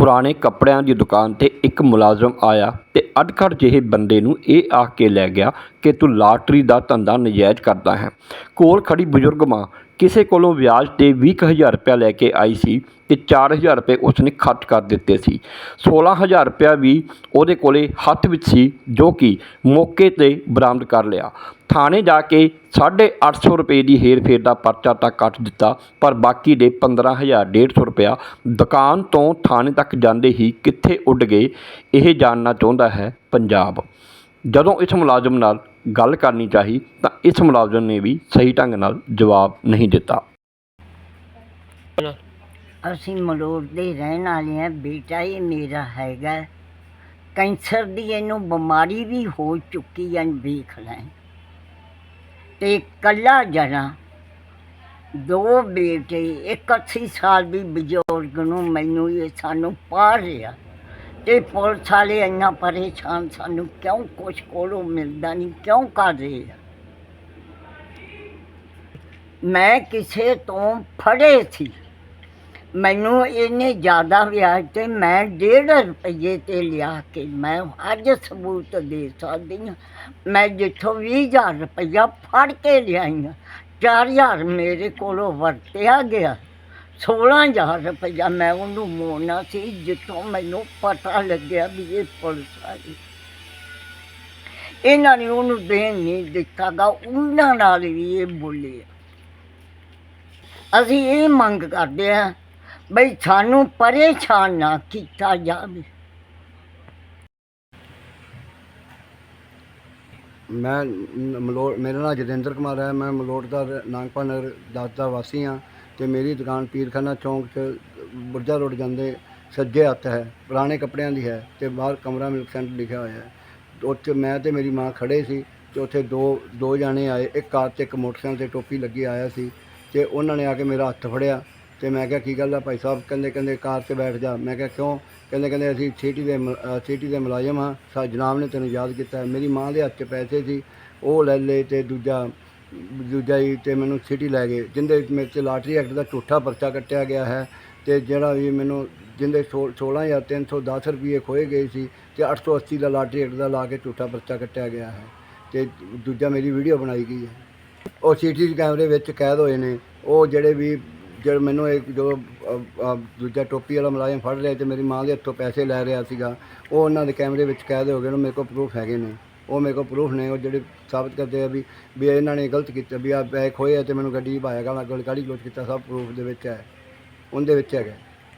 ਪੁਰਾਣੇ ਕੱਪੜਿਆਂ ਦੀ ਦੁਕਾਨ ਤੇ ਇੱਕ ਮੁਲਾਜ਼ਮ ਆਇਆ ਤੇ ਅਧਖੜ ਜਿਹੇ ਬੰਦੇ ਨੂੰ ਇਹ ਆਖ ਕੇ ਲੈ ਗਿਆ ਕਿ ਤੂੰ ਲਾਟਰੀ ਦਾ ਧੰਦਾ ਨਜਾਇਜ਼ ਕਰਦਾ ਹੈ। ਕੋਲ ਖੜ੍ਹੀ ਬਜ਼ੁਰਗ ਮਾਂ ਕਿਸੇ ਕੋਲੋਂ ਵਿਆਜ ਤੇ 20000 ਰੁਪਇਆ ਲੈ ਕੇ ਆਈ ਸੀ ਤੇ 4000 ਰੁਪਏ ਉਸਨੇ ਖਰਚ ਕਰ ਦਿੱਤੇ ਸੀ। 16000 ਰੁਪਇਆ ਵੀ ਉਹਦੇ ਕੋਲੇ ਹੱਥ ਵਿੱਚ ਸੀ, ਜੋ ਕਿ ਮੌਕੇ ਤੇ ਬਰਾਮਦ ਕਰ ਲਿਆ। ਥਾਣੇ ਜਾ ਕੇ 850 ਰੁਪਏ ਦੀ ਹੇਰ ਫੇਰ ਦਾ ਪਰਚਾ ਤਾਂ ਕੱਟ ਦਿੱਤਾ, ਪਰ ਬਾਕੀ ਦੇ 15150 ਰੁਪਇਆ ਦੁਕਾਨ ਤੋਂ ਥਾਣੇ ਤੱਕ ਜਾਂਦੇ ਹੀ ਕਿੱਥੇ ਉੱਡ ਗਏ, ਇਹ ਜਾਣਨਾ ਚਾਹੁੰਦਾ ਹੈ ਪੰਜਾਬ। ਜਦੋਂ ਇਸ ਮੁਲਾਜ਼ਮ ਨਾਲ ਗੱਲ ਕਰਨੀ ਚਾਹੀ ਤਾਂ ਇਸ ਮੁਲਾਜ਼ਮ ਨੇ ਵੀ ਸਹੀ ਢੰਗ ਨਾਲ ਜਵਾਬ ਨਹੀਂ ਦਿੱਤਾ। ਅਸੀਂ ਮਲੋਟ ਦੇ ਰਹਿਣ ਵਾਲੇ ਹਾਂ। ਬੇਟਾ ਇਹ ਮੇਰਾ ਹੈਗਾ। ਕੈਂਸਰ ਦੀ ਇਹਨੂੰ ਬਿਮਾਰੀ ਵੀ ਹੋ ਚੁੱਕੀ ਹੈ ਵੇਖ ਲੈ। ਤੇ ਕੱਲਾ ਜਣਾ, ਦੋ ਬੇਟੇ, ਇੱਕ 80 ਸਾਲ ਦੀ ਬਜ਼ੁਰਗ ਨੂੰ ਮੈਨੂੰ ਇਹ ਸਾਨੂੰ ਪਾਰ ਰਿਹਾ। ਤੇ ਪੁਲਿਸ ਵਾਲੇ ਇੰਨਾ ਪਰੇਸ਼ਾਨ ਸਾਨੂੰ ਕਿਉਂ ਕੁਛ ਕੋਲੋਂ ਮਿਲਦਾ ਨਹੀਂ, ਕਿਉਂ ਕਰ ਰਹੇ ਆ? ਮੈਂ ਕਿਸੇ ਤੋਂ ਫੜੇ ਸੀ। ਮੈਨੂੰ ਇਹਨੇ ਜ਼ਿਆਦਾ ਵਿਆਜ ਤੇ ਮੈਂ 1.5 ਰੁਪਏ ਤੇ ਲਿਆ ਕੇ ਮੈਂ ਅੱਜ ਸਬੂਤ ਦੇ ਸਕਦੀ ਹਾਂ। ਮੈਂ ਜਿੱਥੋਂ 20000 ਰੁਪਇਆ ਫੜ ਕੇ ਲਿਆਈ ਹਾਂ 4000 ਮੇਰੇ ਕੋਲੋਂ ਵਰਤਿਆ ਗਿਆ। 16000 ਰੁਪਇਆ ਮੈਂ ਉਹਨੂੰ ਮੋੜਨਾ ਸੀ, ਜਿੱਥੋਂ ਮੈਨੂੰ ਪਤਾ ਲੱਗਿਆ ਵੀ ਇਹ ਪੁਲਿਸ ਵਾਲੀ। ਇਹਨਾਂ ਨੇ ਉਹਨੂੰ ਦੇਣ ਨਹੀਂ ਦਿੱਤਾਗਾ, ਉਹਨਾਂ ਨਾਲ ਵੀ ਇਹ ਬੋਲੇ ਅਸੀਂ ਇਹ ਮੰਗ ਕਰਦੇ ਹਾਂ ਬਈ ਸਾਨੂੰ ਪਰੇਸ਼ਾਨ ਨਾ ਕੀਤਾ ਜਾਵੇ। ਮੈਂ ਨ- ਮੇਰਾ ਨਾਮ ਜਤਿੰਦਰ ਕੁਮਾਰ ਹੈ, ਮੈਂ ਮਲੋਟ ਦਾ ਰ- ਨਗਰ ਦਾ ਵਾਸੀ ਹਾਂ। ਤੇ ਮੇਰੀ ਦੁਕਾਨ ਪੀਰਖਾਨਾ ਚੌਂਕ 'ਚ ਬੁਰਜਾ ਰੋਡ ਜਾਂਦੇ ਸੱਜੇ ਹੱਥ ਹੈ, ਪੁਰਾਣੇ ਕੱਪੜਿਆਂ ਦੀ ਹੈ ਤੇ ਬਾਹਰ ਕਮਰਾ ਮਿਲਕ ਸੈਂਟਰ ਲਿਖਿਆ ਹੋਇਆ ਹੈ। ਉੱਥੇ ਮੈਂ ਤੇ ਮੇਰੀ ਮਾਂ ਖੜੇ ਸੀ ਤੇ ਉੱਥੇ ਦੋ ਦੋ ਜਾਣੇ ਆਏ, ਇੱਕ ਕਾਰ ਤੇ ਇੱਕ ਮੋਟਰਸਾਈਕਲ ਤੇ ਟੋਪੀ ਲੱਗੀ ਆਇਆ ਸੀ ਤੇ ਉਹਨਾਂ ਨੇ ਆ ਕੇ ਮੇਰਾ ਹੱਥ ਫੜਿਆ ਤੇ ਮੈਂ ਕਿਹਾ, ਕੀ ਗੱਲ ਆ ਭਾਈ ਸਾਹਿਬ? ਕਹਿੰਦੇ ਕਹਿੰਦੇ, ਕਾਰ 'ਤੇ ਬੈਠ ਜਾ। ਮੈਂ ਕਿਹਾ, ਕਿਉਂ? ਕਹਿੰਦੇ ਕਹਿੰਦੇ, ਅਸੀਂ ਸਿਟੀ ਦੇ ਸਿਟੀ ਦੇ ਮੁਲਾਜ਼ਮ ਹਾਂ, ਸਾ, ਜਨਾਬ ਨੇ ਤੈਨੂੰ ਯਾਦ ਕੀਤਾ ਮੇਰੀ ਮਾਂ ਦੇ ਹੱਥ 'ਚ ਪੈਸੇ ਸੀ, ਉਹ ਲੈ ਲਏ ਤੇ ਦੂਜਾ ਦੂਜਾ ਹੀ ਤੇ ਮੈਨੂੰ ਸਿਟੀ ਲੈ ਗਏ, ਜਿੰਦੇ ਮੇਰੇ 'ਤੇ ਲਾਟਰੀ ਐਕਟ ਦਾ ਝੂਠਾ ਪਰਚਾ ਕੱਟਿਆ ਗਿਆ ਹੈ ਤੇ ਜਿਹੜਾ ਵੀ ਮੈਨੂੰ ਜਿੰਦੇ 16310 ਰੁਪਏ ਖੋਏ ਗਏ ਸੀ ਤੇ 880 ਦਾ ਲਾਟਰੀ ਐਕਟ ਦਾ ਲਾ ਕੇ ਝੂਠਾ ਪਰਚਾ ਕੱਟਿਆ ਗਿਆ ਹੈ ਤੇ ਦੂਜਾ ਮੇਰੀ ਵੀਡੀਓ ਬਣਾਈ ਗਈ ਹੈ। ਉਹ ਸੀਟੀ ਕੈਮਰੇ ਵਿੱਚ ਕੈਦ ਹੋਏ ਨੇ, ਉਹ ਜਿਹੜੇ ਵੀ ਜਦ ਮੈਨੂੰ ਇੱਕ ਜੋ ਦੂਜਾ ਟੋਪੀ ਵਾਲਾ ਮੁਲਾਜ਼ਮ ਫੜ ਲਿਆ ਤੇ ਮੇਰੀ ਮਾਂ ਦੇ ਹੱਥੋਂ ਪੈਸੇ ਲੈ ਰਿਹਾ ਸੀਗਾ, ਉਹ ਉਹਨਾਂ ਦੇ ਕੈਮਰੇ ਵਿੱਚ ਕੈਦ ਹੋ ਗਏ ਨੇ, ਮੇਰੇ ਕੋਲ ਪ੍ਰੂਫ ਹੈਗੇ ਨੇ। ਉਹ ਮੇਰੇ ਕੋਲ ਪ੍ਰੂਫ ਨੇ ਉਹ ਜਿਹੜੇ ਸਾਬਤ ਕਰਦੇ ਆ ਵੀ ਵੀ ਇਹਨਾਂ ਨੇ ਗਲਤ ਕੀਤਾ ਵੀ ਆ ਬੈਗ ਖੋਏ ਤੇ ਮੈਨੂੰ ਗੱਡੀ ਭਾਇਆ ਗਾਲਾਂ ਗਲ ਗਾੜੀ ਕਲੋਜ਼ ਕੀਤਾ ਸਭ ਪ੍ਰੂਫ ਦੇ ਵਿੱਚ ਹੈ। ਉਹਦੇ ਵਿੱਚ ਹੈਗਾ।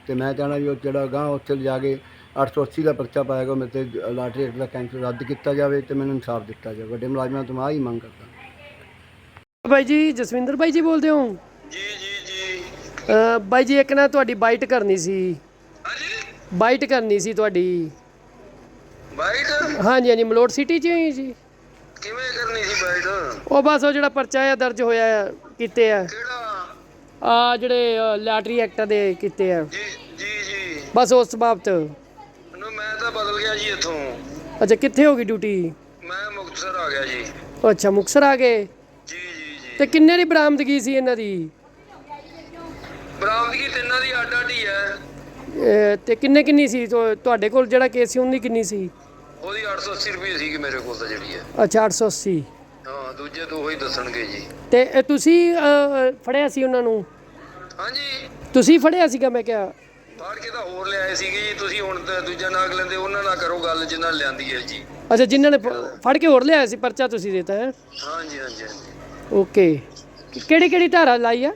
ਤੇ ਮੈਂ ਚਾਹਣਾ ਵੀ ਉਹ ਜਿਹੜਾ ਗਾਂ ਉੱਥੇ ਲਿਜਾ ਕੇ 880 ਦਾ ਪਰਚਾ ਪਾਏਗਾ ਮੇਰੇ ਤੇ ਲਾਟਰੀ ਐਕਟ ਦਾ ਕੈਂਸਲ ਰੱਦ ਕੀਤਾ ਜਾਵੇ ਤੇ ਮੈਨੂੰ ਇਨਸਾਫ ਦਿੱਤਾ ਜਾਵੇ। ਵੱਡੇ ਮੁਲਾਜ਼ਮਾਂ ਤੋਂ ਮੈਂ ਆਹ ਹੀ ਮੰਗ ਕਰਦਾ। ਬਾਈ ਜੀ ਜਸਵਿੰਦਰ ਬਾਈ ਜੀ ਬੋਲਦੇ ਹੋ? ਜੀ ਜੀ ਜੀ। ਅ, ਬਾਈ ਜੀ ਇੱਕ ਨਾ ਤੁਹਾਡੀ ਬਾਈਟ ਕਰਨੀ ਸੀ। ਹਾਂਜੀ? ਬਾਈਟ ਕਰਨੀ ਸੀ ਤੁਹਾਡੀ। ਬਾਈਟ? ਹਾਂਜੀ ਹਾਂਜੀ ਮਲੋਟ ਸਿਟੀ 'ਚ ਹੀ ਜੀ। ਕਿਵੇਂ ਕਰਨੀ ਸੀ ਬਾਈਟ? ਉਹ ਬਸ ਉਹ ਜਿਹੜਾ ਪਰਚਾ ਆ ਦਰਜ ਹੋਇਆ ਆ ਕੀਤੇ ਆ। ਕਿਹੜਾ? ਆ ਜਿਹੜੇ ਲਾਟਰੀ ਐਕਟ ਦੇ ਕੀਤੇ ਆ। ਜੀ ਜੀ ਜੀ। ਬਸ ਉਸ ਬਾਬਤ। ਨੂੰ ਮੈਂ ਤਾਂ ਬਦਲ ਗਿਆ ਜੀ ਇੱਥੋਂ। ਅੱਛਾ ਕਿੱਥੇ ਹੋ ਗਈ ਡਿਊਟੀ? ਮੈਂ ਮੁਕਤਸਰ ਆ ਗਿਆ ਜੀ। ਅੱਛਾ ਮੁਕਸਰ ਆ ਗਏ? ਜੀ ਜੀ ਜੀ। ਤੇ ਕਿੰਨੇ ਦੀ ਬਰਾਮਦਗੀ ਸੀ ਇਹਨਾਂ ਦੀ? ਬਰਾਮਦਗੀ ਤਿੰਨਾਂ ਦੀ ਅੱਡ ਅੱਡ ਹੀ। ਤੇ ਕਿੰਨੇ ਕਿੰਨੀ ਸੀ? ਤੁ- ਤੁਹਾਡੇ ਕੋਲ ਜਿਹੜਾ ਕੇਸ ਸੀ ਉਹਦੀ ਕਿੰਨੀ ਸੀ? ਉਹਦੀ 880 ਰੁਪਏ ਸੀਗੀ ਮੇਰੇ ਕੋਲ ਤਾਂ ਜਿਹੜੀ ਹੈ। ਅੱਛਾ 880 ਹਾਂ ਦੂਜੇ ਦੋ ਹੀ ਦੱਸਣਗੇ ਜੀ। ਤੇ ਇਹ ਤੁਸੀਂ ਫੜਿਆ ਸੀ ਉਹਨਾਂ ਨੂੰ? ਹਾਂਜੀ। ਤੁਸੀਂ ਫੜਿਆ ਸੀਗਾ ਮੈਂ ਕਿਹਾ? ਫੜ ਕੇ ਤਾਂ ਹੋਰ ਲਿਆਏ ਸੀਗੇ ਜੀ ਤੁਸੀਂ ਹੁਣ ਤਾਂ ਦੂਜਾ ਨਾਗ ਲੈਂਦੇ ਉਹਨਾਂ ਨਾਲ ਕਰੋ ਗੱਲ ਜਿੰਨਾਂ ਲਿਆਂਦੀ ਹੈ ਜੀ। ਅੱਛਾ ਜਿਨ੍ਹਾਂ ਨੇ ਫ- ਫੜ ਕੇ ਹੋਰ ਲਿਆਇਆ ਸੀ ਪਰਚਾ ਤੁਸੀਂ ਦਿੱਤਾ ਹੈ? ਹਾਂਜੀ ਹਾਂਜੀ ਹਾਂਜੀ। ਓਕੇ। ਕਿਹੜੀ ਕਿਹੜੀ ਧਾਰਾ ਲਾਈ ਆ?